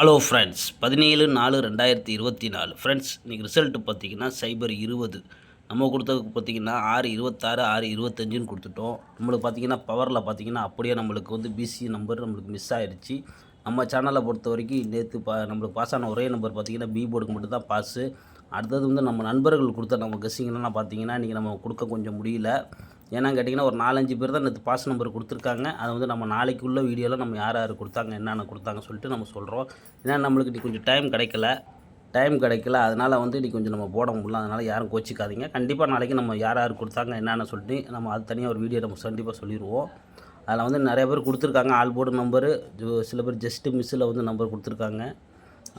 Hello friends பதினேழு நாலு ரெண்டாயிரத்தி இருபத்தி நாலு. ஃப்ரெண்ட்ஸ் இன்றைக்கி ரிசல்ட்டு பார்த்தீங்கன்னா சைபர் இருபது. நம்ம கொடுத்ததுக்கு பார்த்தீங்கன்னா ஆறு இருபத்தாறு ஆறு இருபத்தஞ்சுன்னு கொடுத்துட்டோம். நம்மளுக்கு பார்த்தீங்கன்னா பவரில் பார்த்தீங்கன்னா அப்படியே நம்மளுக்கு வந்து பிசி நம்பர் நம்மளுக்கு மிஸ் ஆயிடுச்சு நம்ம சேனலை பொறுத்த வரைக்கும் நேற்று பா நம்மளுக்கு பாஸ் ஆன ஒரே நம்பர் பார்த்தீங்கன்னா பி போர்டுக்கு மட்டும் தான் பாஸு அடுத்தது வந்து நம்ம நண்பர்கள் கொடுத்த நம்ம கெஸ்ஸிங்லாம் பார்த்தீங்கன்னா இன்றைக்கி நம்ம கொடுக்க கொஞ்சம் முடியல. ஏன்னா கேட்டிங்கன்னா ஒரு நாலஞ்சு பேர் தான் நேற்று பாஸ் நம்பர் கொடுத்துருக்காங்க. அதை வந்து நம்ம நாளைக்குள்ள வீடியோவில் நம்ம யார் யார் கொடுத்தாங்க என்னென்ன கொடுத்தாங்க சொல்லிட்டு நம்ம சொல்கிறோம் ஏன்னா நம்மளுக்கு இன்றைக்கி கொஞ்சம் டைம் கிடைக்கல. டைம் கிடைக்கல. அதனால் வந்து இன்றைக்கி கொஞ்சம் நம்ம போட முடியல. அதனால் யாரும் கோச்சிக்காதீங்க. கண்டிப்பாக நாளைக்கு நம்ம யார் யார் கொடுத்தாங்க என்னென்னு சொல்லிட்டு நம்ம அது தனியாக ஒரு வீடியோ நம்ம கண்டிப்பாக சொல்லிடுவோம் அதில் வந்து நிறைய பேர் கொடுத்துருக்காங்க. ஆல் போர்டு நம்பரு சில பேர் ஜஸ்ட்டு மிஸ்ஸில் வந்து நம்பர் கொடுத்துருக்காங்க.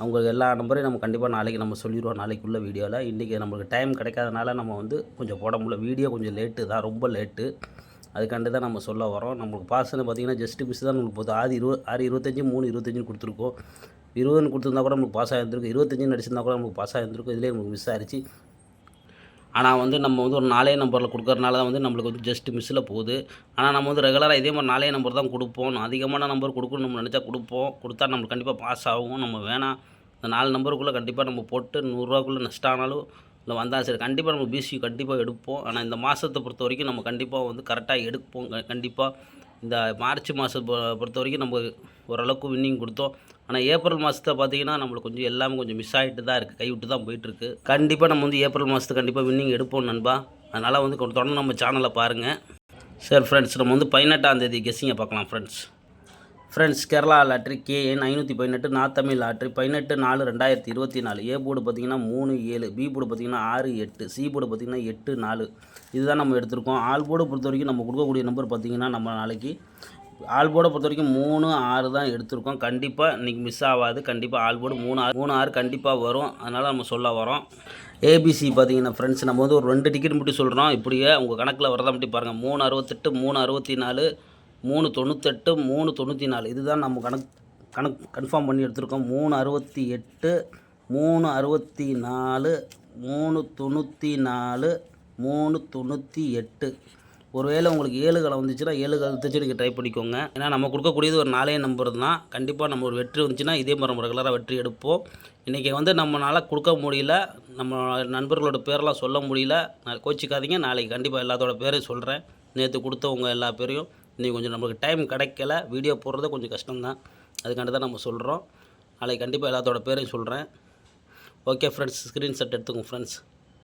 அவங்க எல்லா நம்பரையும் நம்ம கண்டிப்பாக நாளைக்கு நம்ம சொல்லிடுவோம். நாளைக்குள்ள வீடியோவில் இன்றைக்கி நம்மளுக்கு டைம் கிடைக்காதனால நம்ம வந்து கொஞ்சம் போட முடியல. வீடியோ கொஞ்சம் லேட்டு தான். ரொம்ப லேட்டு அதுக்காண்டி தான் நம்ம சொல்ல வரோம் நம்மளுக்கு பாசனை பார்த்தீங்கன்னா ஜஸ்ட் மிஸ் தான் நம்மளுக்கு போதும் ஆறு இருபது ஆறு இருபத்தஞ்சி மூணு இருபத்தஞ்சுன்னு கொடுத்துருக்கோம். இருபதுன்னு கொடுத்துருந்தா கூட நம்மளுக்கு பாஸ் ஆகிருந்துருக்கும் இருபத்தஞ்சுன்னு நடிச்சிருந்தா கூட நம்மளுக்கு பாஸ் ஆகிருந்துருக்கும் இதிலே நமக்கு மிஸ் ஆகிடுச்சு ஆனால் வந்து நம்ம வந்து ஒரு நாலே நம்பரில் கொடுக்கறனால தான் வந்து நம்மளுக்கு வந்து ஜஸ்ட் மிஸ்ஸில் போகுது. ஆனால் நம்ம வந்து ரெகுலராக இதே மாதிரி நாலே நம்பர் தான் கொடுப்போம். அதிகமான நம்பர் கொடுக்கணும் நம்ம நினச்சா கொடுப்போம். கொடுத்தா நம்மளுக்கு கண்டிப்பாக பாஸ் ஆகும். நம்ம வேணாம். இந்த நாலு நம்பருக்குள்ளே கண்டிப்பாக நம்ம போட்டு நூறுரூவாக்குள்ளே நஷ்டம் ஆனாலும் இல்லை வந்தால் சரி கண்டிப்பாக நம்ம பிசி கண்டிப்பாக எடுப்போம். ஆனால் இந்த மாதத்தை பொறுத்த வரைக்கும் நம்ம கண்டிப்பாக வந்து கரெக்டாக எடுப்போம். கண்டிப்பாக இந்த மார்ச் மாதம் பொறுத்த வரைக்கும் நம்ம ஓரளவுக்கு வின்னிங் கொடுத்தோம். ஆனால் ஏப்ரல் மாதத்தை பார்த்தீங்கன்னா நம்மளுக்கு கொஞ்சம் எல்லாமே கொஞ்சம் மிஸ் ஆகிட்டு தான் இருக்குது கைவிட்டு தான் போயிட்டுருக்கு கண்டிப்பாக நம்ம வந்து ஏப்ரல் மாதத்துக்கு கண்டிப்பாக வின்னிங் எடுப்போம் நண்பா. அதனால் வந்து கொஞ்சம் தொடர்ந்து நம்ம சேனலை பாருங்கள் சரி ஃப்ரெண்ட்ஸ் நம்ம வந்து பதினெட்டாம் தேதி கெஸ்ஸிங்கை பார்க்கலாம் friends friends Kerala lottery K N ஐநூற்றி பதினெட்டு நாத்தமிழ் லாட்ரி பதினெட்டு நாலு ரெண்டாயிரத்தி இருபத்தி நாலு. ஏ போர்டு பார்த்தீங்கன்னா மூணு ஏழு. பி போர்டு பார்த்தீங்கன்னா ஆறு எட்டு. சி போர்டு பார்த்தீங்கன்னா எட்டு நாலு. இதுதான் நம்ம எடுத்திருக்கோம். ஆல் போர்டு பொறுத்த வரைக்கும் நம்ம கொடுக்கக்கூடிய நம்பர் பார்த்தீங்கன்னா நம்ம நாளைக்கு ஆல் போர்டை பொறுத்த வரைக்கும் மூணு ஆறு தான் எடுத்திருக்கோம். கண்டிப்பாக இன்றைக்கி மிஸ் ஆகாது. கண்டிப்பாக ஆல் போர்டு மூணு ஆறு மூணு ஆறு கண்டிப்பாக வரும். அதனால் நம்ம சொல்ல வரோம். ஏபிசி பார்த்தீங்கன்னா ஃப்ரெண்ட்ஸ் நம்ம வந்து ஒரு ரெண்டு டிக்கெட் மட்டும் சொல்கிறோம் இப்படியே உங்கள் கணக்கில் வரதா மட்டும் பாருங்கள் மூணு அறுபத்தெட்டு மூணு அறுபத்தி நாலு மூணு தொண்ணூத்தெட்டு மூணு தொண்ணூற்றி நாலு இதுதான் நம்ம கணக்கு கணக்கு கன்ஃபார்ம் பண்ணி எடுத்திருக்கோம். மூணு அறுபத்தி எட்டு மூணு அறுபத்தி நாலு மூணு தொண்ணூற்றி நாலு மூணு தொண்ணூற்றி எட்டு ஒருவேளை உங்களுக்கு ஏழு காலம் வந்துச்சுன்னா ஏழு காலத்துச்சு நீங்கள் ட்ரை பண்ணிக்கோங்க. ஏன்னா நம்ம கொடுக்கக்கூடியது ஒரு நாலே நம்பர் தான். கண்டிப்பாக நம்ம ஒரு வெற்றி வந்துச்சுன்னா இதே மாதிரி நம்ம ரெகுலராக வெற்றி எடுப்போம். இன்றைக்கி வந்து நம்மளால் கொடுக்க முடியல. நம்ம நண்பர்களோட பேரெல்லாம் சொல்ல முடியல. நான் கோச்சிக்காதீங்க. நாளைக்கு கண்டிப்பாக எல்லாத்தோட பேரையும் சொல்கிறேன் நேற்று கொடுத்தவங்க எல்லா பேரையும். இன்றைக்கி கொஞ்சம் நம்மளுக்கு டைம் கிடைக்கல. வீடியோ போடுறது கொஞ்சம் கஷ்டம்தான். அதுக்காண்டி தான் நம்ம சொல்கிறோம் நாளைக்கு கண்டிப்பாக எல்லாத்தோட பேரையும் சொல்கிறேன் ஓகே ஃப்ரெண்ட்ஸ் ஸ்க்ரீன்ஷாட் எடுத்துக்கோங்க ஃப்ரெண்ட்ஸ்